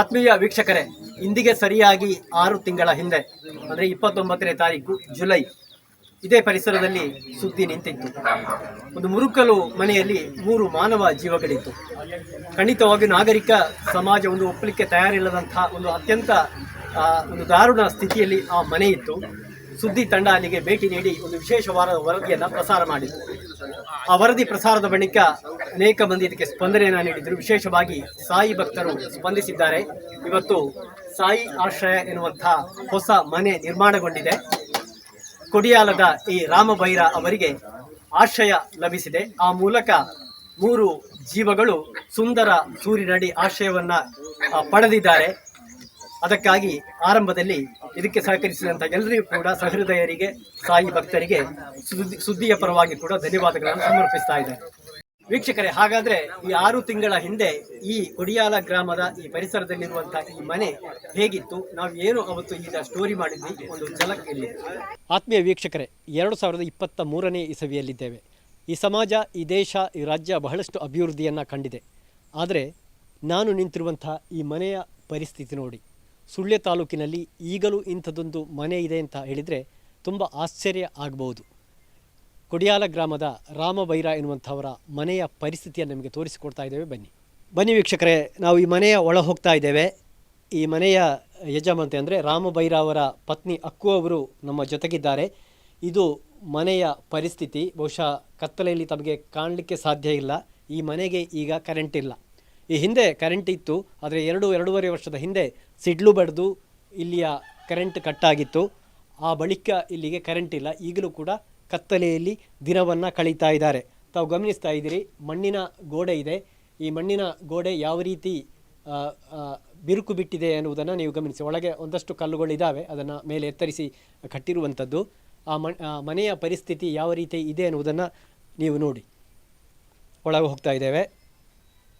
ಆತ್ಮೀಯ ವೀಕ್ಷಕರೇ, ಇಂದಿಗೆ ಸರಿಯಾಗಿ ಆರು ತಿಂಗಳ ಹಿಂದೆ, ಅಂದರೆ ಇಪ್ಪತ್ತೊಂಬತ್ತನೇ ತಾರೀಕು, ಜುಲೈ, ಇದೇ ಪರಿಸರದಲ್ಲಿ ಸುದ್ದಿ ನಿಂತಿತ್ತು. ಒಂದು ಮುರುಕಲು ಮನೆಯಲ್ಲಿ ಮೂರು ಮಾನವ ಜೀವಗಳಿತ್ತು. ಖಂಡಿತವಾಗಿ ನಾಗರಿಕ ಸಮಾಜ ಒಂದು ಒಪ್ಪಲಿಕ್ಕೆ ತಯಾರಿಲ್ಲದಂತಹ ಒಂದು ಅತ್ಯಂತ ಒಂದು ದಾರುಣ ಸ್ಥಿತಿಯಲ್ಲಿ ಆ ಮನೆ ಇತ್ತು. ಸುದ್ದಿ ತಂಡ ಅಲ್ಲಿಗೆ ಭೇಟಿ ನೀಡಿ ಒಂದು ವಿಶೇಷವಾದ ವರದಿಯನ್ನು ಪ್ರಸಾರ ಮಾಡಿತು ಆ ವರದಿ ಪ್ರಸಾರದ ಬಳಿಕ ಅನೇಕ ಮಂದಿ ಇದಕ್ಕೆ ಸ್ಪಂದನೆಯನ್ನು ನೀಡಿದರು. ವಿಶೇಷವಾಗಿ ಸಾಯಿ ಭಕ್ತರು ಸ್ಪಂದಿಸಿದ್ದಾರೆ. ಇವತ್ತು ಸಾಯಿ ಆಶ್ರಯ ಎನ್ನುವಂತಹ ಹೊಸ ಮನೆ ನಿರ್ಮಾಣಗೊಂಡಿದೆ. ಕೊಡಿಯಾಲದ ಈ ರಾಮಭೈರ ಅವರಿಗೆ ಆಶ್ರಯ ಲಭಿಸಿದೆ. ಆ ಮೂಲಕ ಮೂರು ಜೀವಗಳು ಸುಂದರ ಸೂರಿನಡಿ ಆಶ್ರಯವನ್ನ ಪಡೆದಿದ್ದಾರೆ. ಅದಕ್ಕಾಗಿ ಆರಂಭದಲ್ಲಿ ಇದಕ್ಕೆ ಸಹಕರಿಸಿದಂಥ ಎಲ್ಲರಿಗೂ ಕೂಡ ಸಹೃದಯರಿಗೆ, ಸಾಯಿ ಭಕ್ತರಿಗೆ ಸುದ್ದಿ ಸುದ್ದಿಯ ಪರವಾಗಿ ಕೂಡ ಧನ್ಯವಾದಗಳನ್ನು ಸಮರ್ಪಿಸ್ತಾ ಇದ್ದಾರೆ ವೀಕ್ಷಕರೇ, ಹಾಗಾದ್ರೆ ಈ ಆರು ತಿಂಗಳ ಹಿಂದೆ ಈ ಕೊಡಿಯಾಲ ಗ್ರಾಮದ ಈ ಪರಿಸರದಲ್ಲಿರುವಂತಹ ಈ ಮನೆ ಹೇಗಿತ್ತು? ನಾವು ಏನು ಅವತ್ತು ಈಗ ಸ್ಟೋರಿ ಮಾಡಿದ್ವಿ? ಒಂದು ಝಲಕ್ ಇಲ್ಲಿ ಆತ್ಮೀಯ ವೀಕ್ಷಕರೇ, ಎರಡು ಸಾವಿರದ ಇಪ್ಪತ್ತ ಮೂರನೇ ಇಸವಿಯಲ್ಲಿದ್ದೇವೆ. ಈ ಸಮಾಜ, ಈ ದೇಶ, ಈ ರಾಜ್ಯ ಬಹಳಷ್ಟು ಅಭಿವೃದ್ಧಿಯನ್ನು ಕಂಡಿದೆ. ಆದರೆ ನಾನು ನಿಂತಿರುವಂತಹ ಈ ಮನೆಯ ಪರಿಸ್ಥಿತಿ ನೋಡಿ ಸುಳ್ಯ ತಾಲೂಕಿನಲ್ಲಿ ಈಗಲೂ ಇಂಥದ್ದೊಂದು ಮನೆ ಇದೆ ಅಂತ ಹೇಳಿದರೆ ತುಂಬ ಆಶ್ಚರ್ಯ ಆಗಬಹುದು. ಕೊಡಿಯಾಲ ಗ್ರಾಮದ ರಾಮಭೈರ ಎನ್ನುವಂಥವರ ಮನೆಯ ಪರಿಸ್ಥಿತಿಯನ್ನು ನಿಮಗೆ ತೋರಿಸಿಕೊಡ್ತಾ ಇದ್ದೇವೆ. ಬನ್ನಿ. ಬನ್ನಿ ವೀಕ್ಷಕರೇ, ನಾವು ಈ ಮನೆಯ ಒಳ ಹೋಗ್ತಾ ಇದ್ದೇವೆ. ಈ ಮನೆಯ ಯಜಮಾನತೆ ಅಂದರೆ ರಾಮಭೈರ ಅವರ ಪತ್ನಿ ಅಕ್ಕು ಅವರು ನಮ್ಮ ಜೊತೆಗಿದ್ದಾರೆ. ಇದು ಮನೆಯ ಪರಿಸ್ಥಿತಿ. ಬಹುಶಃ ಕತ್ತಲೆಯಲ್ಲಿ ತಮಗೆ ಕಾಣಲಿಕ್ಕೆ ಸಾಧ್ಯ ಇಲ್ಲ. ಈ ಮನೆಗೆ ಈಗ ಕರೆಂಟ್ ಇಲ್ಲ. ಈ ಹಿಂದೆ ಕರೆಂಟ್ ಇತ್ತು, ಆದರೆ ಎರಡು, ಎರಡೂವರೆ ವರ್ಷದ ಹಿಂದೆ ಸಿಡ್ಲು ಬಡಿದು ಇಲ್ಲಿಯ ಕರೆಂಟ್ ಕಟ್ಟಾಗಿತ್ತು ಆ ಬಳಿಕ ಇಲ್ಲಿಗೆ ಕರೆಂಟ್ ಇಲ್ಲ. ಈಗಲೂ ಕೂಡ ಕತ್ತಲೆಯಲ್ಲಿ ದಿನವನ್ನು ಕಳೀತಾ ಇದ್ದಾರೆ. ತಾವು ಗಮನಿಸ್ತಾ ಇದ್ದೀರಿ, ಮಣ್ಣಿನ ಗೋಡೆ ಇದೆ. ಈ ಮಣ್ಣಿನ ಗೋಡೆ ಯಾವ ರೀತಿ ಬಿರುಕು ಬಿಟ್ಟಿದೆ ಎನ್ನುವುದನ್ನು ನೀವು ಗಮನಿಸಿ. ಒಳಗೆ ಒಂದಷ್ಟು ಕಲ್ಲುಗಳಿದ್ದಾವೆ ಅದನ್ನು ಮೇಲೆ ಎತ್ತರಿಸಿ ಕಟ್ಟಿರುವಂಥದ್ದು. ಆ ಮನೆಯ ಪರಿಸ್ಥಿತಿ ಯಾವ ರೀತಿ ಇದೆ ಎನ್ನುವುದನ್ನು ನೀವು ನೋಡಿ. ಒಳಗೆ ಹೋಗ್ತಾ ಇದ್ದೇವೆ.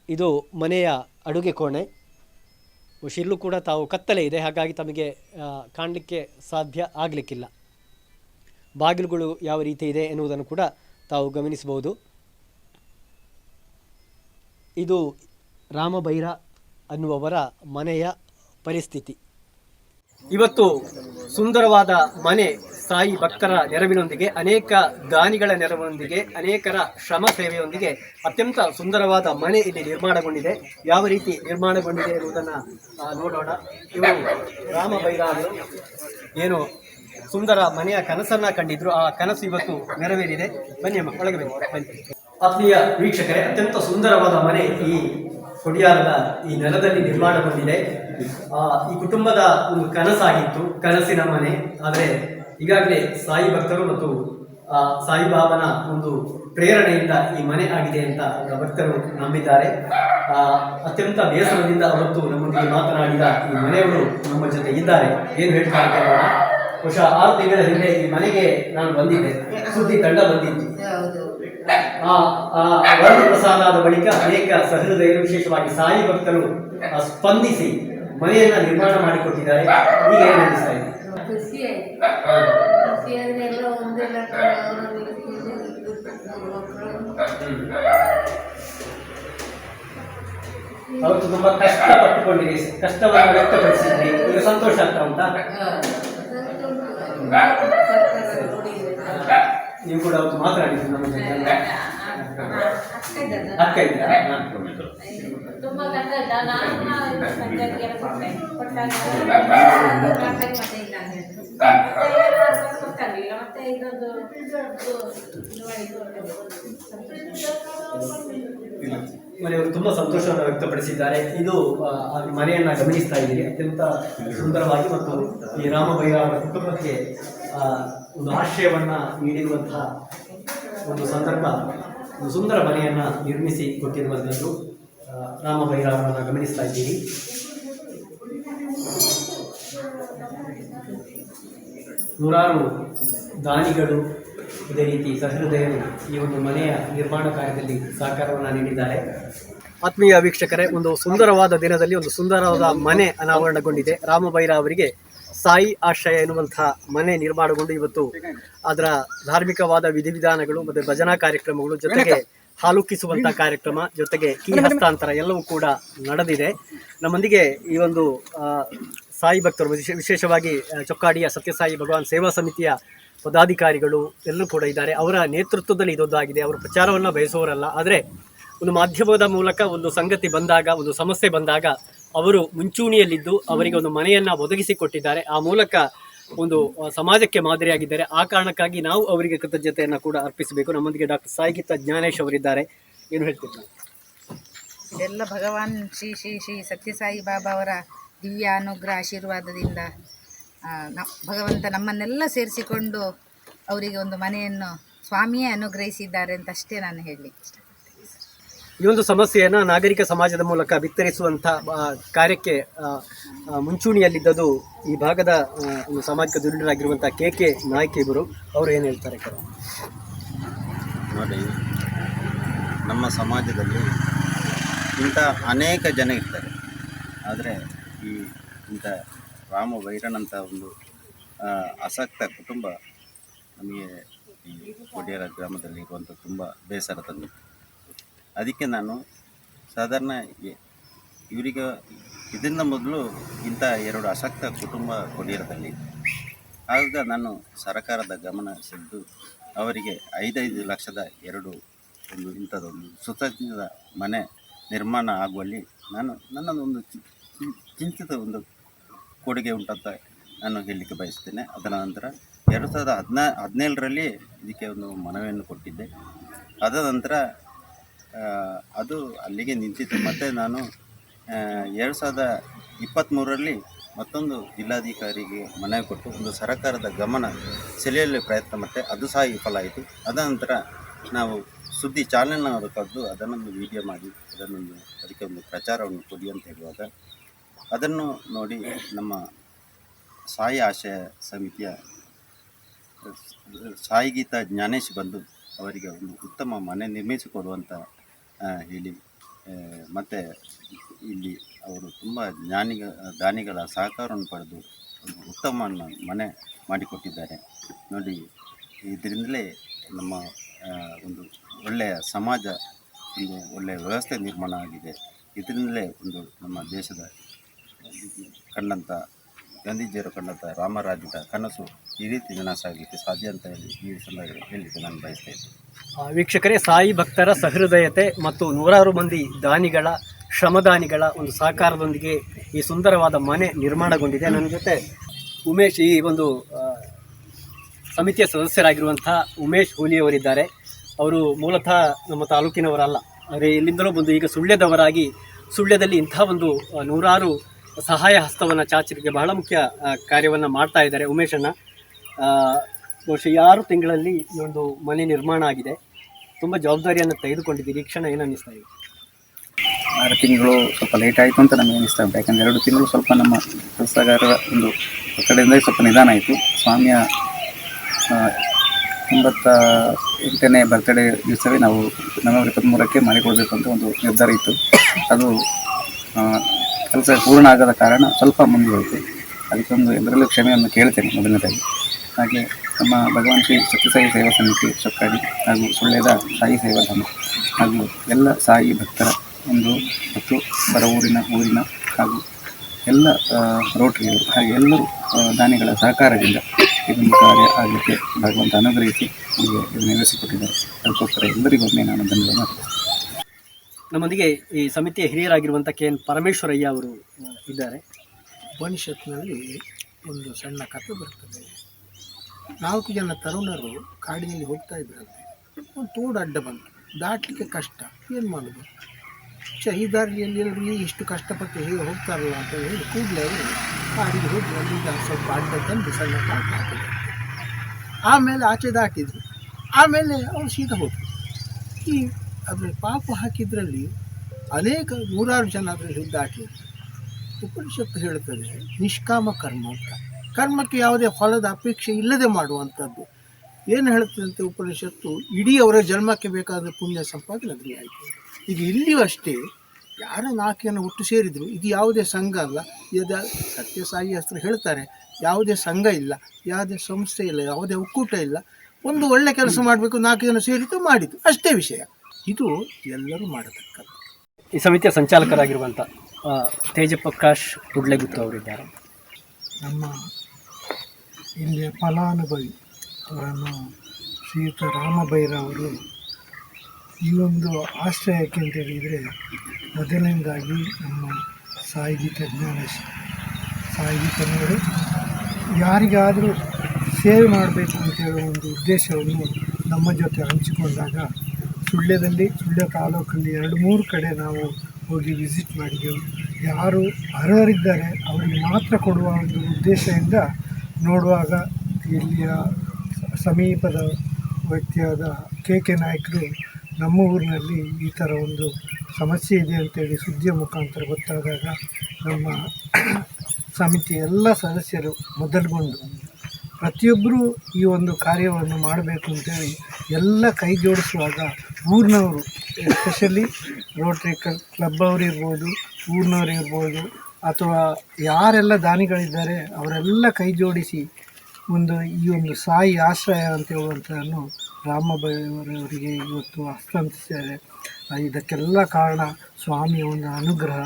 ಇದು ಮನೆಯ ಅಡುಗೆ ಕೋಣೆ. ಇಲ್ಲೂ ಕೂಡ ತಾವು ಕತ್ತಲೆ ಇದೆ, ಹಾಗಾಗಿ ತಮಗೆ ಕಾಣಲಿಕ್ಕೆ ಸಾಧ್ಯ ಆಗಲಿಕ್ಕಿಲ್ಲ. ಬಾಗಿಲುಗಳು ಯಾವ ರೀತಿ ಇದೆ ಎನ್ನುವುದನ್ನು ಕೂಡ ತಾವು ಗಮನಿಸಬಹುದು. ಇದು ರಾಮಭೈರ ಅನ್ನುವವರ ಮನೆಯ ಪರಿಸ್ಥಿತಿ. ಇವತ್ತು ಸುಂದರವಾದ ಮನೆ ಸಾಯಿ ಭಕ್ತರ ನೆರವಿನೊಂದಿಗೆ, ಅನೇಕ ದಾನಿಗಳ ನೆರವಿನೊಂದಿಗೆ, ಅನೇಕರ ಶ್ರಮ ಸೇವೆಯೊಂದಿಗೆ ಅತ್ಯಂತ ಸುಂದರವಾದ ಮನೆ ಇಲ್ಲಿ ನಿರ್ಮಾಣಗೊಂಡಿದೆ. ಯಾವ ರೀತಿ ನಿರ್ಮಾಣಗೊಂಡಿದೆ ಎನ್ನುವುದನ್ನು ನೋಡೋಣ. ಇವರು ರಾಮ ಬೈರಾಮರು ಏನು ಸುಂದರ ಮನೆಯ ಕನಸನ್ನ ಕಂಡಿದ್ರು. ಆ ಕನಸು ಇವತ್ತು ನೆರವೇರಿದೆ. ಬನ್ನಿ ಅಮ್ಮ, ಒಳಗೆ ಬನ್ನಿ. ಆತ್ಮೀಯ ವೀಕ್ಷಕರೇ, ಅತ್ಯಂತ ಸುಂದರವಾದ ಮನೆ ಈ ಕೊಡಿಯಾರದ ಈ ನೆಲದಲ್ಲಿ ನಿರ್ಮಾಣಗೊಂಡಿದೆ. ಈ ಕುಟುಂಬದ ಒಂದು ಕನಸಾಗಿತ್ತು ಕನಸಿನ ಮನೆ. ಆದರೆ ಈಗಾಗಲೇ ಸಾಯಿ ಭಕ್ತರು ಮತ್ತು ಆ, ಸಾಯಿಬಾಬನ ಒಂದು ಪ್ರೇರಣೆಯಿಂದ ಈ ಮನೆ ಆಗಿದೆ ಅಂತ ಭಕ್ತರು ನಂಬಿದ್ದಾರೆ. ಆ, ಅತ್ಯಂತ ಬೇಸರದಿಂದ ಅವತ್ತು ನಮ್ಮೊಂದಿಗೆ ಮಾತನಾಡಿದ ಈ ಮನೆಯವರು ನಮ್ಮ ಜೊತೆ ಇದ್ದಾರೆ. ಏನು ಹೇಳ್ತಾರೆ ಇದ್ದಾರೆ ಬಹುಶಃ ಆರು ತಿಂಗಳ ಹಿಂದೆ ಈ ಮನೆಗೆ ನಾನು ಬಂದಿದ್ದೆ. ಸುದ್ದಿ ತಂಡ ಆ ಆ ವರದಿ ಪ್ರಸಾದ ಆದ ಬಳಿಕ ಅನೇಕ ಸಹೃದಯರು ವಿಶೇಷವಾಗಿ ಸಾಯಿ ಭಕ್ತರು ಆ, ಸ್ಪಂದಿಸಿ ಮನೆಯನ್ನ ನಿರ್ಮಾಣ ಮಾಡಿಕೊಟ್ಟಿದ್ದಾರೆ ಈಗ ಏನು ಅನಿಸ್ತಾ ಇದೆ ಖುಷಿ ಆಯ್ತು ಖುಷಿ ಆದ್ರೆ ಎಲ್ಲ ಒಂದೆಲ್ಲ ಅವತ್ತು ತುಂಬಾ ಕಷ್ಟ ಪಟ್ಟುಕೊಂಡಿದೆ ಕಷ್ಟವನ್ನು ವ್ಯಕ್ತಪಡಿಸಿದ್ರಿ ಈಗ ಸಂತೋಷ ಆಗ್ತಾ ಉಂಟಾ ನೀವು ಕೂಡ ಅವತ್ತು ಮಾತನಾಡಿದ್ರು ನಮ್ಮ ಜೊತೆ ಅಕ್ಕ ಇದ್ರಾ ಮನೆಯವರು ತುಂಬಾ ಸಂತೋಷವನ್ನು ವ್ಯಕ್ತಪಡಿಸಿದ್ದಾರೆ. ಇದು ಮನೆಯನ್ನ ಗಮನಿಸ್ತಾ ಇದ್ದೀರಿ. ಅತ್ಯಂತ ಸುಂದರವಾಗಿ ಮತ್ತು ಈ ರಾಮಭೈರ ಅವರ ಕುಟುಂಬಕ್ಕೆ ಆ, ಒಂದು ಆಶ್ರಯವನ್ನ ನೀಡಿರುವಂತಹ ಒಂದು ಸಂದರ್ಭ ಒಂದು ಸುಂದರ ಮನೆಯನ್ನ ನಿರ್ಮಿಸಿ ಕೊಟ್ಟಿರುವಂಥದ್ದು ಆ, ರಾಮಭೈರ ಅವರನ್ನು ಗಮನಿಸ್ತಾ ಇದ್ದೀರಿ ನೂರಾರು ದಾನಿಗಳು ಇದೇ ರೀತಿ ಸಹೃದಯರು ಈ ಒಂದು ಮನೆಯ ನಿರ್ಮಾಣ ಕಾರ್ಯದಲ್ಲಿ ಸಹಕಾರವನ್ನು ನೀಡಿದ್ದಾರೆ. ಆತ್ಮೀಯ ವೀಕ್ಷಕರೇ ಒಂದು ಸುಂದರವಾದ ದಿನದಲ್ಲಿ ಒಂದು ಸುಂದರವಾದ ಮನೆ ಅನಾವರಣಗೊಂಡಿದೆ. ರಾಮಬೈರ ಅವರಿಗೆ ಸಾಯಿ ಆಶ್ರಯ ಎನ್ನುವಂತಹ ಮನೆ ನಿರ್ಮಾಣಗೊಂಡು ಇವತ್ತು ಅದರ ಧಾರ್ಮಿಕವಾದ ವಿಧಿವಿಧಾನಗಳು ಮತ್ತು ಭಜನಾ ಕಾರ್ಯಕ್ರಮಗಳು ಜೊತೆಗೆ ಹಾಲುಕ್ಕಿಸುವಂತ ಕಾರ್ಯಕ್ರಮ ಜೊತೆಗೆ ಕೀ ಹಸ್ತಾಂತರ ಎಲ್ಲವೂ ಕೂಡ ನಡೆದಿದೆ. ನಮ್ಮೊಂದಿಗೆ ಈ ಒಂದು ಸಾಯಿ ಭಕ್ತರು ವಿಶೇ- ವಿಶೇಷವಾಗಿ ಚೊಕ್ಕಾಡಿಯ ಸತ್ಯಸಾಯಿ ಭಗವಾನ್ ಸೇವಾ ಸಮಿತಿಯ ಪದಾಧಿಕಾರಿಗಳು ಎಲ್ಲರೂ ಕೂಡ ಇದ್ದಾರೆ. ಅವರ ನೇತೃತ್ವದಲ್ಲಿ ಇದೊಂದಾಗಿದೆ ಅವರು ಪ್ರಚಾರವನ್ನು ಬಯಸುವವರಲ್ಲ. ಆದರೆ ಒಂದು ಮಾಧ್ಯಮದ ಮೂಲಕ ಒಂದು ಸಂಗತಿ ಬಂದಾಗ ಒಂದು ಸಮಸ್ಯೆ ಬಂದಾಗ ಅವರು ಮುಂಚೂಣಿಯಲ್ಲಿದ್ದು ಅವರಿಗೆ ಒಂದು ಮನೆಯನ್ನು ಒದಗಿಸಿಕೊಟ್ಟಿದ್ದಾರೆ ಆ ಮೂಲಕ ಒಂದು ಸಮಾಜಕ್ಕೆ ಮಾದರಿಯಾಗಿದ್ದಾರೆ ಆ ಕಾರಣಕ್ಕಾಗಿ ನಾವು ಅವರಿಗೆ ಕೃತಜ್ಞತೆಯನ್ನು ಕೂಡ ಅರ್ಪಿಸಬೇಕು. ನಮ್ಮೊಂದಿಗೆ ಡಾಕ್ಟರ್ ಸಾಯಿಗೀತಾ ಜ್ಞಾನೇಶ್ ಅವರಿದ್ದಾರೆ. ಏನು ಹೇಳ್ತಿದ್ದಾರೆ ಎಲ್ಲ ಭಗವಾನ್ ಶ್ರೀ ಶ್ರೀ ಶ್ರೀ ಸತ್ಯಸಾಯಿ ಬಾಬಾ ಅವರ ದಿವ್ಯ ಅನುಗ್ರಹ ಆಶೀರ್ವಾದದಿಂದ ಭಗವಂತ ನಮ್ಮನ್ನೆಲ್ಲ ಸೇರಿಸಿಕೊಂಡು ಅವರಿಗೆ ಒಂದು ಮನೆಯನ್ನು ಸ್ವಾಮಿಯೇ ಅನುಗ್ರಹಿಸಿದ್ದಾರೆ ಅಂತ ಅಷ್ಟೇ ನಾನು ಹೇಳಲಿಕ್ಕೆ ಈ ಒಂದು ಸಮಸ್ಯೆಯನ್ನು ನಾಗರಿಕ ಸಮಾಜದ ಮೂಲಕ ಬಿತ್ತರಿಸುವಂಥ ಕಾರ್ಯಕ್ಕೆ ಮುಂಚೂಣಿಯಲ್ಲಿದ್ದದು ಈ ಭಾಗದ ಒಂದು ಸಾಮಾಜಿಕ ದುರ್ಡರಾಗಿರುವಂಥ ಕೆ ಕೆ ನಾಯ್ಕ ಇವರು ಅವರು ಏನು ಹೇಳ್ತಾರೆ ನೋಡಿ, ನಮ್ಮ ಸಮಾಜದಲ್ಲಿ ಇಂಥ ಅನೇಕ ಜನ ಇರ್ತಾರೆ. ಆದರೆ ಈ ಇಂಥ ರಾಮ ವೈರನಂಥ ಒಂದು ಆಸಕ್ತ ಕುಟುಂಬ ನಮಗೆ ಈ ಕೊಡಿಯರ ಗ್ರಾಮದಲ್ಲಿ ಇರುವಂಥ ತುಂಬ ಬೇಸರ ತಂದಿತ್ತು ಅದಕ್ಕೆ ನಾನು ಸಾಧಾರಣ ಇವರಿಗೆ ಇದರಿಂದ ಮೊದಲು ಇಂಥ ಎರಡು ಆಸಕ್ತ ಕುಟುಂಬ ಕೊಡಿಯರದಲ್ಲಿ ಆಗ ನಾನು ಸರ್ಕಾರದ ಗಮನ ಸೆಳೆದು ಅವರಿಗೆ ಐದೈದು ಲಕ್ಷದ ಎರಡು ಒಂದು ಇಂಥದ್ದೊಂದು ಸುಸಜ್ಜಿತ ಮನೆ ನಿರ್ಮಾಣ ಆಗುವಲ್ಲಿ ನಾನು ನನ್ನದೊಂದು ಚಿಂತಿತ ಒಂದು ಕೊಡುಗೆ ಉಂಟಂತ ನಾನು ಹೇಳಲಿಕ್ಕೆ ಬಯಸ್ತೇನೆ. ಅದರ ನಂತರ ಎರಡು ಸಾವಿರದ ಹದಿನಾ ಹದಿನೇಳರಲ್ಲಿ ಇದಕ್ಕೆ ಒಂದು ಮನವಿಯನ್ನು ಕೊಟ್ಟಿದ್ದೆ. ಅದರ ನಂತರ ಅದು ಅಲ್ಲಿಗೆ ನಿಂತಿತ್ತು. ಮತ್ತು ನಾನು ಎರಡು ಸಾವಿರದ ಇಪ್ಪತ್ತ್ಮೂರರಲ್ಲಿ ಮತ್ತೊಂದು ಜಿಲ್ಲಾಧಿಕಾರಿಗೆ ಮನವಿ ಕೊಟ್ಟು ಒಂದು ಸರ್ಕಾರದ ಗಮನ ಸೆಳೆಯಲು ಪ್ರಯತ್ನ ಮತ್ತೆ ಅದು ಸಹ ವಿಫಲ ಆಯಿತು. ಅದನಂತರ ನಾವು ಸುದ್ದಿ ಚಾನೆಲ್ನವರು ಹೊರತದ್ದು ಅದನ್ನೊಂದು ವಿಡಿಯೋ ಮಾಡಿ ಅದನ್ನೊಂದು ಅದಕ್ಕೆ ಒಂದು ಪ್ರಚಾರವನ್ನು ಕೊಡಿ ಅಂತ ಹೇಳುವಾಗ ಅದನ್ನು ನೋಡಿ ನಮ್ಮ ಸಾಯಿ ಆಶಯ ಸಮಿತಿಯ ಸಾಯಿಗೀತಾ ಜ್ಞಾನೇಶ್ ಬಂದು ಅವರಿಗೆ ಒಂದು ಉತ್ತಮ ಮನೆ ನಿರ್ಮಿಸಿಕೊಡುವಂತ ಆ, ಹೇಳಿ. ಮತ್ತು ಇಲ್ಲಿ ಅವರು ತುಂಬ ಜ್ಞಾನಿಗ ದಾನಿಗಳ ಸಹಕಾರವನ್ನು ಪಡೆದು ಉತ್ತಮ ಮನೆ ಮಾಡಿಕೊಟ್ಟಿದ್ದಾರೆ. ನೋಡಿ ಇದರಿಂದಲೇ ನಮ್ಮ ಒಂದು ಒಳ್ಳೆಯ ಸಮಾಜ ಒಂದು ಒಳ್ಳೆಯ ವ್ಯವಸ್ಥೆ ನಿರ್ಮಾಣ ಆಗಿದೆ. ಇದರಿಂದಲೇ ಒಂದು ನಮ್ಮ ದೇಶದ ಕಂಡಂಥ ಗಾಂಧೀಜಿಯವರು ಕಂಡಂಥ ರಾಮರಾಜ್ಯದ ಕನಸು ಈ ರೀತಿ ನನಸಾಗಲಿಕ್ಕೆ ಸಾಧ್ಯ ಅಂತ ಹೇಳಿ ಈ ಸಂದರ್ಭದಲ್ಲಿ ಹೇಳಲಿಕ್ಕೆ ನಾನು ಬಯಸ್ತಾ ಇದ್ದೇನೆ. ಆ, ವೀಕ್ಷಕರೇ ಸಾಯಿ ಭಕ್ತರ ಸಹೃದಯತೆ ಮತ್ತು ನೂರಾರು ಮಂದಿ ದಾನಿಗಳ ಶ್ರಮದಾನಿಗಳ ಒಂದು ಸಹಕಾರದೊಂದಿಗೆ ಈ ಸುಂದರವಾದ ಮನೆ ನಿರ್ಮಾಣಗೊಂಡಿದೆ. ನನ್ನ ಜೊತೆ ಉಮೇಶ್ ಈ ಒಂದು ಸಮಿತಿಯ ಸದಸ್ಯರಾಗಿರುವಂಥ ಉಮೇಶ್ ಹುಲಿಯವರಿದ್ದಾರೆ. ಅವರು ಮೂಲತಃ ನಮ್ಮ ತಾಲೂಕಿನವರಲ್ಲ. ಆದರೆ ಇಲ್ಲಿಂದಲೂ ಬಂದು ಈಗ ಸುಳ್ಯದವರಾಗಿ ಸುಳ್ಯದಲ್ಲಿ ಇಂಥ ಒಂದು ನೂರಾರು ಸಹಾಯ ಹಸ್ತವನ್ನು ಚಾಚಲಿಕ್ಕೆ ಬಹಳ ಮುಖ್ಯ ಕಾರ್ಯವನ್ನು ಮಾಡ್ತಾ ಇದ್ದಾರೆ ಉಮೇಶಣ್ಣ. ಆ, ಬಹುಶಃ ಆರು ತಿಂಗಳಲ್ಲಿ ಈ ಒಂದು ಮನೆ ನಿರ್ಮಾಣ ಆಗಿದೆ? ತುಂಬ ಜವಾಬ್ದಾರಿಯನ್ನು ತೆಗೆದುಕೊಂಡಿದ್ದೀರಿ. ಈ ಕ್ಷಣ ಏನು ಅನ್ನಿಸ್ತಾ ಇದೆ? ಆರು ತಿಂಗಳು ಸ್ವಲ್ಪ ಲೇಟ್ ಆಯಿತು ಅಂತ ನಮಗೆ ಅನಿಸ್ತಾ ಇದೆ ಯಾಕಂದರೆ ಎರಡು ತಿಂಗಳು ಸ್ವಲ್ಪ ನಮ್ಮ ಕೆಲಸಗಾರರ ಒಂದು ಕಡೆಯಿಂದ ಸ್ವಲ್ಪ ನಿಧಾನ ಆಯಿತು. ಸ್ವಾಮಿಯ ತೊಂಬತ್ತ ಎಂಟನೇ ಬರ್ತ್ಡೇ ದಿವಸವೇ ನಾವು ನವೆಂಬರ್ ಇಪ್ಪತ್ತ್ಮೂರಕ್ಕೆ ಮಾಡಿಕೊಡ್ಬೇಕು ಅಂತ ಒಂದು ನಿರ್ಧಾರ ಇತ್ತು. ಅದು ಕೆಲಸ ಪೂರ್ಣ ಆಗದ ಕಾರಣ ಸ್ವಲ್ಪ ಮುಂದೆ ಹೋಯಿತು. ಅದಕ್ಕೊಂದು ಎಲ್ಲರಲ್ಲೂ ಕ್ಷಮೆಯನ್ನು ಕೇಳ್ತೇನೆ ಮೊದಲನೇದಾಗಿ. ಹಾಗೆ ನಮ್ಮ ಭಗವಾನ್ ಶ್ರೀ ಸತ್ಯಸಾಯಿ ಸೇವಾ ಸಮಿತಿ ಚೊಕ್ಕಾಡಿ ಹಾಗೂ ಸುಳ್ಯದ ಸಾಯಿ ಸೇವಾಧಾಮ ಹಾಗೂ ಎಲ್ಲ ಸಾಯಿ ಭಕ್ತರ ಒಂದು ಮತ್ತು ಬರ ಊರಿನ ಊರಿನ ಹಾಗೂ ಎಲ್ಲ ರೋಟರಿಯರು ಹಾಗೆ ಎಲ್ಲರೂ ದಾನಿಗಳ ಸಹಕಾರದಿಂದ ಇದೊಂದು ಕಾರ್ಯ ಆಗಲಿಕ್ಕೆ ಭಗವಂತ ಅನುಗ್ರಹಿಸಿ ನಮಗೆ ಇದನ್ನು ನೆಲೆಸಿಕೊಟ್ಟಿದ್ದಾರೆ. ಅದಕ್ಕೋಸ್ಕರ ಎಲ್ಲರಿಗೊಮ್ಮೆ ನಾನು ಧನ್ಯವಾದ ನಮ್ಮೊಂದಿಗೆ ಈ ಸಮಿತಿಯ ಹಿರಿಯರಾಗಿರುವಂಥ ಕೆ ಎನ್ ಪರಮೇಶ್ವರಯ್ಯ ಅವರು ಇದ್ದಾರೆ. ಉಪನಿಷತ್ನಲ್ಲಿ ಒಂದು ಸಣ್ಣ ಕಥೆ ಬರ್ತದೆ. ನಾಲ್ಕು ಜನ ತರುಣರು ಕಾಡಿನಲ್ಲಿ ಹೋಗ್ತಾ ಇದ್ರಂತೆ. ಒಂದು ತೋಡು ಅಡ್ಡ ಬಂತು. ದಾಟಲಿಕ್ಕೆ ಕಷ್ಟ. ಏನು ಮಾಡೋದು? ಶಹೀದಾರಿಯಲ್ಲಿ ಎಲ್ಲರೂ ಇಷ್ಟು ಕಷ್ಟಪಟ್ಟು ಹೇಗೆ ಹೋಗ್ತಾರಲ್ಲ ಅಂತ ಹೇಳಿ ಕೂಡಲೇ ಕಾಡಿಗೆ ಹೋಗಿ ಅಲ್ಲಿಂದ ಸ್ವಲ್ಪ ಅಡ್ಡ ತಂದು ಸಣ್ಣ ಕಾಟ ಆಮೇಲೆ ಆಚೆ ದಾಟಿದ್ರು. ಆಮೇಲೆ ಅವ್ರು ಸೀದಾ ಹೋದರು. ಈ ಅದ್ರ ಪಾಪ ಹಾಕಿದ್ರಲ್ಲಿ ಅನೇಕ ನೂರಾರು ಜನ ಅದರಲ್ಲಿ ದಾಟಿದ್ರು ಉಪನಿಷತ್ತು ಹೇಳ್ತದೆ, ನಿಷ್ಕಾಮ ಕರ್ಮ ಅಂತ. ಕರ್ಮಕ್ಕೆ ಯಾವುದೇ ಫಲದ ಅಪೇಕ್ಷೆ ಇಲ್ಲದೆ ಮಾಡುವಂಥದ್ದು. ಏನು ಹೇಳ್ತದಂತೆ ಉಪನಿಷತ್ತು? ಇಡೀ ಅವರ ಜನ್ಮಕ್ಕೆ ಬೇಕಾದ ಪುಣ್ಯ ಸಂಪಾದನೆ ಅದರಲ್ಲಿ ಆಯಿತು. ಈಗ ಇಲ್ಲಿಯೂ ಅಷ್ಟೇ ಯಾರ ನಾಲ್ಕು ಜನ ಒಟ್ಟು ಸೇರಿದ್ರು. ಇದು ಯಾವುದೇ ಸಂಘ ಅಲ್ಲ. ಇದು ಸತ್ಯಸಾಯಿ ಹಸ್ತ್ರ ಹೇಳ್ತಾರೆ ಯಾವುದೇ ಸಂಘ ಇಲ್ಲ ಯಾವುದೇ ಸಂಸ್ಥೆ ಇಲ್ಲ ಯಾವುದೇ ಒಕ್ಕೂಟ ಇಲ್ಲ. ಒಂದು ಒಳ್ಳೆ ಕೆಲಸ ಮಾಡಬೇಕು ನಾಲ್ಕು ಜನ ಸೇರಿತು ಮಾಡಿದ್ದು. ಅಷ್ಟೇ ವಿಷಯ. ಇದು ಎಲ್ಲರೂ ಮಾಡತಕ್ಕದ್ದು. ಈ ಸಮಿತಿಯ ಸಂಚಾಲಕರಾಗಿರುವಂಥ ತೇಜ ಪ್ರಕಾಶ್ ಕುಡ್ಲೆಗುತ್ತು ಅವರಿದ್ದಾರೆ. ನಮ್ಮ ಇಲ್ಲಿಯ ಫಲಾನುಭವಿ ಅವರನ್ನು ಶ್ರೀಯುತ ರಾಮಭೈರ ಅವರು ಈ ಒಂದು ಆಶ್ರಯಕ್ಕೆ ಅಂತ ಹೇಳಿದರೆ ಮೊದಲನೇದಾಗಿ ನಮ್ಮ ಸಾಹಿತ್ಯ ಜ್ಞಾನೇಶ್ ತಜ್ಞರು ಯಾರಿಗಾದರೂ ಸೇವೆ ಮಾಡಬೇಕು ಅಂತ ಹೇಳೋ ಒಂದು ಉದ್ದೇಶವನ್ನು ನಮ್ಮ ಜೊತೆ ಹಂಚಿಕೊಂಡಾಗ ಸುಳ್ಯದಲ್ಲಿ, ಸುಳ್ಯ ತಾಲೂಕಲ್ಲಿ ಎರಡು ಮೂರು ಕಡೆ ನಾವು ಹೋಗಿ ವಿಸಿಟ್ ಮಾಡಿದೆವು. ಯಾರು ಅರ್ಹರಿದ್ದಾರೆ, ಅವರಿಗೆ ಮಾತ್ರ ಕೊಡುವ ಒಂದು ಉದ್ದೇಶದಿಂದ ನೋಡುವಾಗ ಇಲ್ಲಿಯ ಸಮೀಪದ ವ್ಯಕ್ತಿಯಾದ ಕೆ ಕೆ ನಾಯಕರು ನಮ್ಮ ಊರಿನಲ್ಲಿ ಈ ಥರ ಒಂದು ಸಮಸ್ಯೆ ಇದೆ ಅಂತೇಳಿ ಸುದ್ದಿಯ ಮುಖಾಂತರ ಗೊತ್ತಾದಾಗ ನಮ್ಮ ಸಮಿತಿ ಎಲ್ಲ ಸದಸ್ಯರು ಮೊದಲುಗೊಂಡು ಪ್ರತಿಯೊಬ್ಬರೂ ಈ ಒಂದು ಕಾರ್ಯವನ್ನು ಮಾಡಬೇಕು ಅಂತೇಳಿ ಎಲ್ಲ ಕೈ ಜೋಡಿಸುವಾಗ ಊರಿನವರು ಎಸ್ಪೆಷಲಿ ರೋಟ್ರಿ ಕ್ಲಬ್ ಅವರು ಇರ್ಬೋದು, ಊರಿನವ್ರು ಇರ್ಬೋದು ಅಥವಾ ಯಾರೆಲ್ಲ ದಾನಿಗಳಿದ್ದಾರೆ ಅವರೆಲ್ಲ ಕೈ ಜೋಡಿಸಿ ಒಂದು ಈ ಒಂದು ಸಾಯಿ ಆಶ್ರಯ ಅಂತ ಹೇಳುವಂಥದ್ದನ್ನು ರಾಮಬಯವರವರಿಗೆ ಇವತ್ತು ಹಸ್ತಾಂತರಿಸಿದ್ದಾರೆ ಆ, ಇದಕ್ಕೆಲ್ಲ ಕಾರಣ ಸ್ವಾಮಿಯ ಒಂದು ಅನುಗ್ರಹ.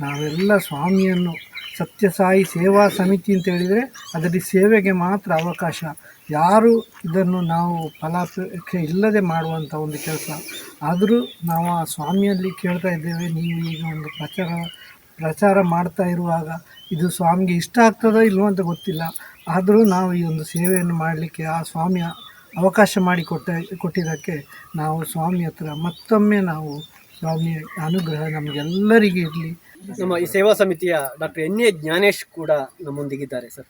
ನಾವೆಲ್ಲ ಸ್ವಾಮಿಯನ್ನು ಸತ್ಯಸಾಯಿ ಸೇವಾ ಸಮಿತಿ ಅಂತ ಹೇಳಿದರೆ ಅದರಲ್ಲಿ ಸೇವೆಗೆ ಮಾತ್ರ ಅವಕಾಶ. ಯಾರು ಇದನ್ನು ನಾವು ಫಲಾಪೇಕ್ಷೆ ಇಲ್ಲದೆ ಮಾಡುವಂಥ ಒಂದು ಕೆಲಸ. ಆದರೂ ನಾವು ಆ ಸ್ವಾಮಿಯಲ್ಲಿ ಕೇಳ್ತಾ ಇದ್ದೇವೆ ನೀವು ಈಗ ಒಂದು ಪ್ರಚಾರ ಪ್ರಚಾರ ಮಾಡ್ತಾ ಇರುವಾಗ ಇದು ಸ್ವಾಮಿಗೆ ಇಷ್ಟ ಆಗ್ತದೋ ಇಲ್ಲವೋ ಅಂತ ಗೊತ್ತಿಲ್ಲ. ಆದರೂ ನಾವು ಈ ಒಂದು ಸೇವೆಯನ್ನು ಮಾಡಲಿಕ್ಕೆ ಆ ಸ್ವಾಮಿಯ ಅವಕಾಶ ಮಾಡಿಕೊಟ್ಟ ಕೊಟ್ಟಿದ್ದಕ್ಕೆ ನಾವು ಸ್ವಾಮಿ ಹತ್ರ ಮತ್ತೊಮ್ಮೆ ನಾವು ಸ್ವಾಮಿಯ ಅನುಗ್ರಹ ನಮಗೆಲ್ಲರಿಗೂ ಇರಲಿ. ನಮ್ಮ ಈ ಸೇವಾ ಸಮಿತಿಯ ಡಾಕ್ಟರ್ ಎನ್ ಎ ಜ್ಞಾನೇಶ್ ಕೂಡ ನಮ್ಮೊಂದಿಗಿದ್ದಾರೆ ಸರ್.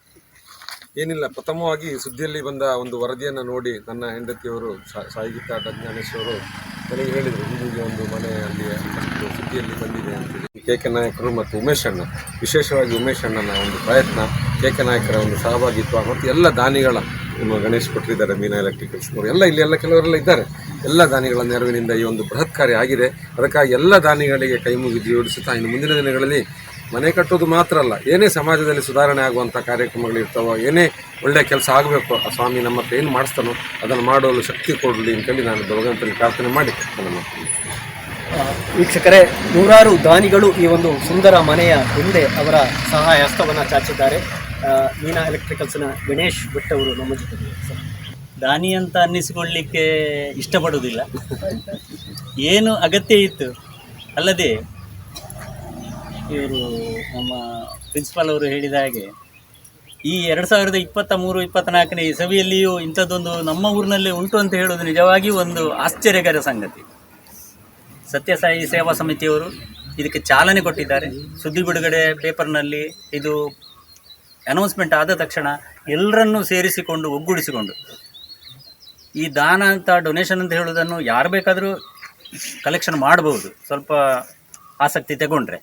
ಏನಿಲ್ಲ ಪ್ರಥಮವಾಗಿ ಸುದ್ದಿಯಲ್ಲಿ ಬಂದ ಒಂದು ವರದಿಯನ್ನು ನೋಡಿ ನನ್ನ ಹೆಂಡತಿಯವರು ಸಾಹಿತ್ಯ ಡಾಕ್ಟರ್ ಜ್ಞಾನೇಶ್ ಅವರು ನನಗೆ ಹೇಳಿದರು. ಹೀಗೆ ಒಂದು ಮನೆ ಅಲ್ಲಿ ಅಷ್ಟು ಸುದ್ದಿಯಲ್ಲಿ ಬಂದಿದೆ. ಅಂತೇಳಿ ಕೆ ಕೆ ನಾಯಕರು ಮತ್ತು ಉಮೇಶ್ ಅಣ್ಣ. ವಿಶೇಷವಾಗಿ ಉಮೇಶ್ ಅಣ್ಣನ ಒಂದು ಪ್ರಯತ್ನ, ಕೆ ಕೆ ನಾಯಕರ ಒಂದು ಸಹಭಾಗಿತ್ವ ಮತ್ತು ಎಲ್ಲ ದಾನಿಗಳ ನಿಮ್ಮ ಗಣೇಶ್ ಕೊಟ್ಟಿದ್ದಾರೆ, ಮೀನಾ ಎಲೆಕ್ಟ್ರಿಕಲ್ಸ್ನವರು ಎಲ್ಲ ಇಲ್ಲಿ ಎಲ್ಲ ಕೆಲವರೆಲ್ಲ ಇದ್ದಾರೆ. ಎಲ್ಲ ದಾನಿಗಳ ನೆರವಿನಿಂದ ಈ ಒಂದು ಬೃಹತ್ ಕಾರ್ಯ ಆಗಿದೆ. ಅದಕ್ಕಾಗಿ ಎಲ್ಲ ದಾನಿಗಳಿಗೆ ಕೈ ಮುಗಿದು ಜೋಡಿಸುತ್ತಾ ಇನ್ನು ಮುಂದಿನ ದಿನಗಳಲ್ಲಿ ಮನೆ ಕಟ್ಟೋದು ಮಾತ್ರ ಅಲ್ಲ, ಏನೇ ಸಮಾಜದಲ್ಲಿ ಸುಧಾರಣೆ ಆಗುವಂಥ ಕಾರ್ಯಕ್ರಮಗಳು ಇರ್ತಾವೋ, ಏನೇ ಒಳ್ಳೆಯ ಕೆಲಸ ಆಗಬೇಕು, ಆ ಸ್ವಾಮಿ ನಮ್ಮ ಹತ್ರ ಏನು ಮಾಡಿಸ್ತಾನೋ ಅದನ್ನು ಮಾಡಲು ಶಕ್ತಿ ಕೊಡಲಿ ಅಂತೇಳಿ ನಾನು ಭಗವಂತನಿಗೆ ಪ್ರಾರ್ಥನೆ ಮಾಡಿ. ನನ್ನ ವೀಕ್ಷಕರೇ, ನೂರಾರು ದಾನಿಗಳು ಈ ಒಂದು ಸುಂದರ ಮನೆಯ ಹಿಂದೆ ಅವರ ಸಹಾಯ ಹಸ್ತವನ್ನು ಚಾಚಿದ್ದಾರೆ ಮೀನಾ ಎಲೆಕ್ಟ್ರಿಕಲ್ಸ್ನ ಗಣೇಶ್ ಭಟ್ ಅವರು ನಮ್ಮ ಜೊತೆ ದಾನಿ ಅಂತ ಅನ್ನಿಸಿಕೊಳ್ಳಿಕ್ಕೆ ಇಷ್ಟಪಡುವುದಿಲ್ಲ. ಏನು ಅಗತ್ಯ ಇತ್ತು? ಅಲ್ಲದೆ, ಇವರು ನಮ್ಮ ಪ್ರಿನ್ಸಿಪಾಲ್ ಅವರು ಹೇಳಿದ ಹಾಗೆ, ಈ ಎರಡು ಸಾವಿರದ ಇಪ್ಪತ್ತ ಮೂರು ಇಪ್ಪತ್ತ್ನಾಲ್ಕನೇ ಇಸವಿಯಲ್ಲಿಯೂ ಇಂಥದ್ದೊಂದು ನಮ್ಮ ಊರಿನಲ್ಲೇ ಉಂಟು ಅಂತ ಹೇಳೋದು ನಿಜವಾಗಿಯೂ ಒಂದು ಆಶ್ಚರ್ಯಕರ ಸಂಗತಿ. ಸತ್ಯಸಾಯಿ ಸೇವಾ ಸಮಿತಿಯವರು ಇದಕ್ಕೆ ಚಾಲನೆ ಕೊಟ್ಟಿದ್ದಾರೆ. ಸುದ್ದಿ ಬಿಡುಗಡೆ ಪೇಪರ್ನಲ್ಲಿ ಇದು ಅನೌನ್ಸ್ಮೆಂಟ್ ಆದ ತಕ್ಷಣ ಎಲ್ಲರನ್ನೂ ಸೇರಿಸಿಕೊಂಡು ಒಗ್ಗೂಡಿಸಿಕೊಂಡು ಈ ದಾನ ಅಂತ ಡೊನೇಷನ್ ಅಂತ ಹೇಳೋದನ್ನು ಯಾರು ಬೇಕಾದರೂ ಕಲೆಕ್ಷನ್ ಮಾಡಬಹುದು ಸ್ವಲ್ಪ ಆಸಕ್ತಿ ತಗೊಂಡ್ರೆ.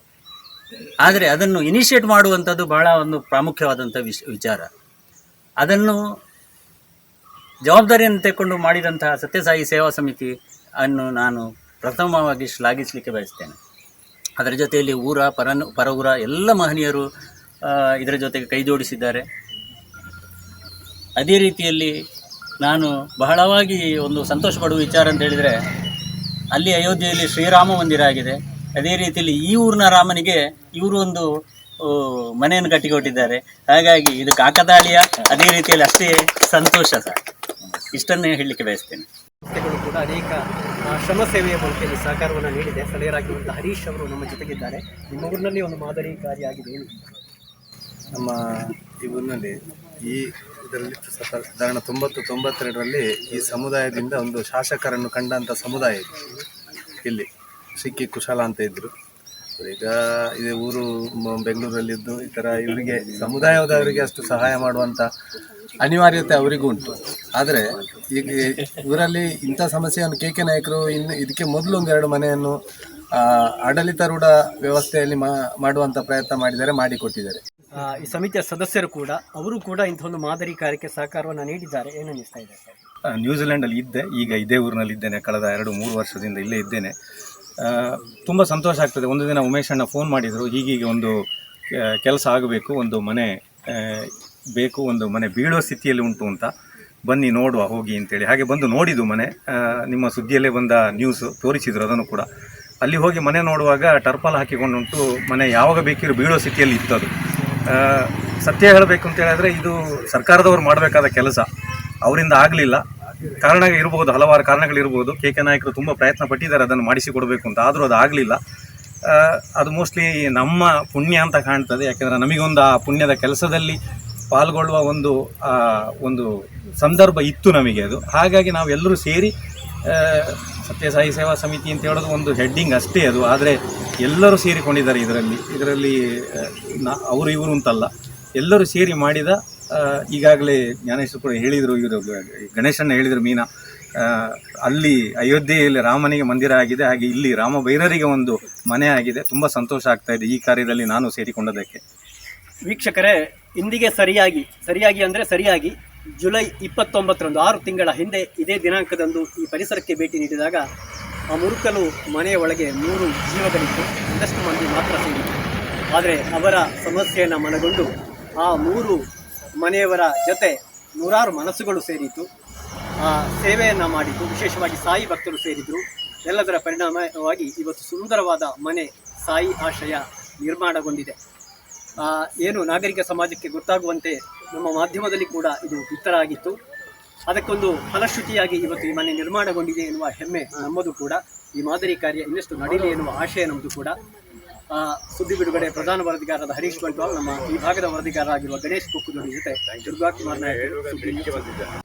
ಆದರೆ ಅದನ್ನು ಇನಿಷಿಯೇಟ್ ಮಾಡುವಂಥದ್ದು ಬಹಳ ಒಂದು ಪ್ರಾಮುಖ್ಯವಾದಂಥ ವಿಶ್ ವಿಚಾರ. ಅದನ್ನು ಜವಾಬ್ದಾರಿಯನ್ನು ತೆಗೆಕೊಂಡು ಮಾಡಿದಂತಹ ಸತ್ಯಸಾಯಿ ಸೇವಾ ಸಮಿತಿ ಅನ್ನು ನಾನು ಪ್ರಥಮವಾಗಿ ಶ್ಲಾಘಿಸಲಿಕ್ಕೆ ಬಯಸ್ತೇನೆ. ಅದರ ಜೊತೆಯಲ್ಲಿ ಊರ ಪರ ಪರ ಊರ ಎಲ್ಲ ಮಹನೀಯರು ಇದರ ಜೊತೆಗೆ ಕೈ ಜೋಡಿಸಿದ್ದಾರೆ. ಅದೇ ರೀತಿಯಲ್ಲಿ ನಾನು ಬಹಳವಾಗಿ ಒಂದು ಸಂತೋಷ ಪಡುವ ವಿಚಾರ ಅಂತ ಹೇಳಿದರೆ, ಅಲ್ಲಿ ಅಯೋಧ್ಯೆಯಲ್ಲಿ ಶ್ರೀರಾಮ ಮಂದಿರ ಆಗಿದೆ. ಅದೇ ರೀತಿಯಲ್ಲಿ ಈ ಊರಿನ ರಾಮನಿಗೆ ಇವರು ಒಂದು ಮನೆಯನ್ನು ಕಟ್ಟಿಕೊಟ್ಟಿದ್ದಾರೆ. ಹಾಗಾಗಿ ಇದು ಕಾಕತಾಳೀಯ, ಅದೇ ರೀತಿಯಲ್ಲಿ ಅಷ್ಟೇ ಸಂತೋಷ ಸರ್. ಇಷ್ಟನ್ನೇ ಹೇಳಲಿಕ್ಕೆ ಬಯಸ್ತೇನೆ. ಕೂಡ ಅನೇಕ ಶ್ರಮ ಸೇವೆಯ ಮೂಲಕ ಸಹಕಾರವನ್ನು ನೀಡಿದೆ. ಸ್ಥಳೀಯರಾಗಿರುವಂಥ ಹರೀಶ್ ಅವರು ನಮ್ಮ ಜೊತೆಗಿದ್ದಾರೆ. ನಿಮ್ಮ ಊರಿನಲ್ಲಿ ಒಂದು ಮಾದರಿಕಾರಿಯಾಗಿದೆ ಆಗಿದೆ ನಮ್ಮ ಈ ಊರಿನಲ್ಲಿ ಈ ಇದರಲ್ಲಿ ಸಾಧಾರಣ ತೊಂಬತ್ತು, ತೊಂಬತ್ತೆರಡರಲ್ಲಿ ಈ ಸಮುದಾಯದಿಂದ ಒಂದು ಶಾಸಕರನ್ನು ಕಂಡಂಥ ಸಮುದಾಯ ಇಲ್ಲಿ ಸಿಕ್ಕಿ ಕುಶಾಲ ಅಂತ ಇದ್ದರು ಈಗ ಇದು ಊರು ಬೆಂಗಳೂರಲ್ಲಿದ್ದು ಈ ಥರ ಇವರಿಗೆ ಸಮುದಾಯದವರಿಗೆ ಅಷ್ಟು ಸಹಾಯ ಮಾಡುವಂಥ ಅನಿವಾರ್ಯತೆ ಅವರಿಗೂ ಉಂಟು. ಆದರೆ ಈಗ ಊರಲ್ಲಿ ಇಂಥ ಸಮಸ್ಯೆಯನ್ನು ಕೆ ಕೆ ನಾಯಕರು ಇನ್ನು ಇದಕ್ಕೆ ಮೊದಲು ಒಂದೆರಡು ಮನೆಯನ್ನು ಆ, ಆಡಳಿತಾರೂಢ ವ್ಯವಸ್ಥೆಯಲ್ಲಿ ಮಾ ಮಾಡುವಂಥ ಪ್ರಯತ್ನ ಮಾಡಿದ್ದಾರೆ ಮಾಡಿಕೊಟ್ಟಿದ್ದಾರೆ. ಆ, ಈ ಸಮಿತಿಯ ಸದಸ್ಯರು ಕೂಡ ಅವರು ಕೂಡ ಇಂಥ ಒಂದು ಮಾದರಿ ಕಾರ್ಯಕ್ಕೆ ಸಹಕಾರವನ್ನು ನೀಡಿದ್ದಾರೆ. ಏನು ಅನ್ನಿಸ್ತಾ ಇದೆ ಸರ್? ಆ, ನ್ಯೂಜಿಲೆಂಡಲ್ಲಿ ಇದ್ದೆ. ಈಗ ಇದೇ ಊರಿನಲ್ಲಿ ಇದ್ದೇನೆ ಕಳೆದ ಎರಡು ಮೂರು ವರ್ಷದಿಂದ ಇಲ್ಲೇ ಇದ್ದೇನೆ. ತುಂಬ ಸಂತೋಷ ಆಗ್ತದೆ. ಒಂದು ದಿನ ಉಮೇಶ್ ಅಣ್ಣ ಫೋನ್ ಮಾಡಿದರು ಹೀಗೀಗೆ ಒಂದು ಕೆಲಸ ಆಗಬೇಕು, ಒಂದು ಮನೆ ಬೇಕು, ಒಂದು ಮನೆ ಬೀಳೋ ಸ್ಥಿತಿಯಲ್ಲಿ ಉಂಟು ಅಂತ. ಬನ್ನಿ ನೋಡುವ, ಹೋಗಿ ಅಂತೇಳಿ. ಹಾಗೆ ಬಂದು ನೋಡಿದ್ದು ಮನೆ ನಿಮ್ಮ ಸುದ್ದಿಯಲ್ಲೇ ಬಂದ ನ್ಯೂಸ್ ತೋರಿಸಿದ್ರು ಅದನ್ನು ಕೂಡ. ಅಲ್ಲಿ ಹೋಗಿ ಮನೆ ನೋಡುವಾಗ ಟರ್ಪಲ್ ಹಾಕಿಕೊಂಡುಂಟು, ಮನೆ ಯಾವಾಗ ಬೇಕಿರೋ ಬೀಳೋ ಸ್ಥಿತಿಯಲ್ಲಿ ಇತ್ತು ಅದು. ಸತ್ಯ ಹೇಳಬೇಕು ಅಂತ ಹೇಳಿದ್ರೆ ಇದು ಸರ್ಕಾರದವರು ಮಾಡಬೇಕಾದ ಕೆಲಸ. ಅವರಿಂದ ಆಗಲಿಲ್ಲ. ಕಾರಣ ಇರಬಹುದು, ಹಲವಾರು ಕಾರಣಗಳಿರ್ಬೋದು ಕೆ ಕೆ ನಾಯಕರು ತುಂಬ ಪ್ರಯತ್ನ ಪಟ್ಟಿದ್ದಾರೆ, ಅದನ್ನು ಮಾಡಿಸಿಕೊಡಬೇಕು ಅಂತ. ಆದರೂ ಅದು ಆಗಲಿಲ್ಲ. ಅದು ಮೋಸ್ಟ್ಲಿ ನಮ್ಮ ಪುಣ್ಯ ಅಂತ ಕಾಣ್ತದೆ. ಯಾಕೆಂದರೆ ನಮಗೊಂದು ಆ ಪುಣ್ಯದ ಕೆಲಸದಲ್ಲಿ ಪಾಲ್ಗೊಳ್ಳುವ ಒಂದು ಒಂದು ಸಂದರ್ಭ ಇತ್ತು ನಮಗೆ ಅದು. ಹಾಗಾಗಿ ನಾವೆಲ್ಲರೂ ಸೇರಿ ಸತ್ಯಸಾಯಿ ಸೇವಾ ಸಮಿತಿ ಅಂತ ಹೇಳೋದು ಒಂದು ಹೆಡ್ಡಿಂಗ್ ಅಷ್ಟೇ ಅದು. ಆದರೆ ಎಲ್ಲರೂ ಸೇರಿಕೊಂಡಿದ್ದಾರೆ ಇದರಲ್ಲಿ. ಇದರಲ್ಲಿ ಅವರು ಇವರು ಅಂತಲ್ಲ. ಎಲ್ಲರೂ ಸೇರಿ ಮಾಡಿದ ಈಗಾಗಲೇ ಜ್ಞಾನೇಶ್ವರ ಕೂಡ ಹೇಳಿದರು, ಇವರು ಗಣೇಶನ ಹೇಳಿದರು ಮೀನಾ. ಅಲ್ಲಿ ಅಯೋಧ್ಯೆಯಲ್ಲಿ ರಾಮನಿಗೆ ಮಂದಿರ ಆಗಿದೆ, ಹಾಗೆ ಇಲ್ಲಿ ರಾಮ ಭೈರರಿಗೆ ಒಂದು ಮನೆ ಆಗಿದೆ. ತುಂಬ ಸಂತೋಷ ಆಗ್ತಾ ಇದೆ ಈ ಕಾರ್ಯದಲ್ಲಿ ನಾನು ಸೇರಿಕೊಂಡದಕ್ಕೆ. ವೀಕ್ಷಕರೇ, ಇಂದಿಗೆ ಸರಿಯಾಗಿ ಸರಿಯಾಗಿ ಅಂದರೆ ಸರಿಯಾಗಿ ಜುಲೈ ಇಪ್ಪತ್ತೊಂಬತ್ತರಂದು, ಆರು ತಿಂಗಳ ಹಿಂದೆ ಇದೇ ದಿನಾಂಕದಂದು ಈ ಪರಿಸರಕ್ಕೆ ಭೇಟಿ ನೀಡಿದಾಗ ಆ ಮುರುಕಲು ಮನೆಯ ಒಳಗೆ ಮೂರು ಜೀವಗಳಿತ್ತು ಒಂದಷ್ಟು ಮಂದಿ ಮಾತ್ರ ಸೇರಿತ್ತು ಆದರೆ ಅವರ ಸಮಸ್ಯೆಯನ್ನು ಮನಗೊಂಡು ಆ ಮೂರು ಮನೆಯವರ ಜೊತೆ ನೂರಾರು ಮನಸ್ಸುಗಳು ಸೇರಿತು ಸೇವೆಯನ್ನು ಮಾಡಿತು ವಿಶೇಷವಾಗಿ ಸಾಯಿ ಭಕ್ತರು ಸೇರಿದ್ರು. ಎಲ್ಲದರ ಪರಿಣಾಮವಾಗಿ ಇವತ್ತು ಸುಂದರವಾದ ಮನೆ ಸಾಯಿ ಆಶ್ರಯ ನಿರ್ಮಾಣಗೊಂಡಿದೆ. ಏನು ನಾಗರಿಕ ಸಮಾಜಕ್ಕೆ ಗೊತ್ತಾಗುವಂತೆ ನಮ್ಮ ಮಾಧ್ಯಮದಲ್ಲಿ ಕೂಡ ಇದು ಬಿತ್ತರ ಆಗಿತ್ತು. ಅದಕ್ಕೊಂದು ಫಲಶ್ರುತಿಯಾಗಿ ಇವತ್ತು ಈ ಮನೆ ನಿರ್ಮಾಣಗೊಂಡಿದೆ ಎನ್ನುವ ಹೆಮ್ಮೆ ನಮ್ಮದು ಕೂಡ. ಈ ಮಾದರಿ ಕಾರ್ಯ ಇನ್ನಷ್ಟು ನಡೀಲಿ ಎನ್ನುವ ಆಶಯ ನಮ್ಮದು ಕೂಡ. ಸುದ್ದಿ ಬಿಡುಗಡೆ ಪ್ರಧಾನ ವರದಿಗಾರರಾದ ಹರೀಶ್ ಬಂಟ್ವಾಲ್, ನಮ್ಮ ಈ ಭಾಗದ ವರದಿಗಾರರಾಗಿರುವ ಗಣೇಶ್ ಕುಕ್ಕುದೊಡಿ ಜೊತೆ ದುರ್ಗಾ ಕುಮಾರ್ ನಾಯಕ್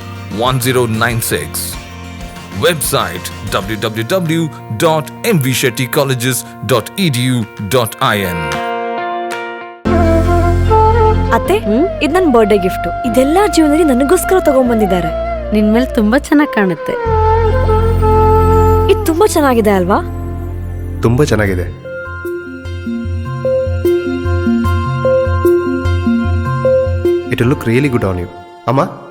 1096. Website www.mvshettycolleges.edu.in. ಅತ್ತೆ ಇದು ನನ್ನ ಬರ್ಡೇ ಗಿಫ್ಟ್ ಇದೆಲ್ಲ ಜೀವನದಲ್ಲಿ ನನಗೋಸ್ಕರ ತಗೊಂಡ್ಬಂದಿದ್ದಾರೆ ನಿನ್ ಮೇಲೆ ತುಂಬಾ ಚೆನ್ನಾಗಿ ಕಾಣುತ್ತೆ ಇದು ತುಂಬಾ ಚೆನ್ನಾಗಿದೆ ಅಲ್ವಾ ತುಂಬಾ ಚೆನ್ನಾಗಿದೆ it look really good on you ಅಮ್ಮ?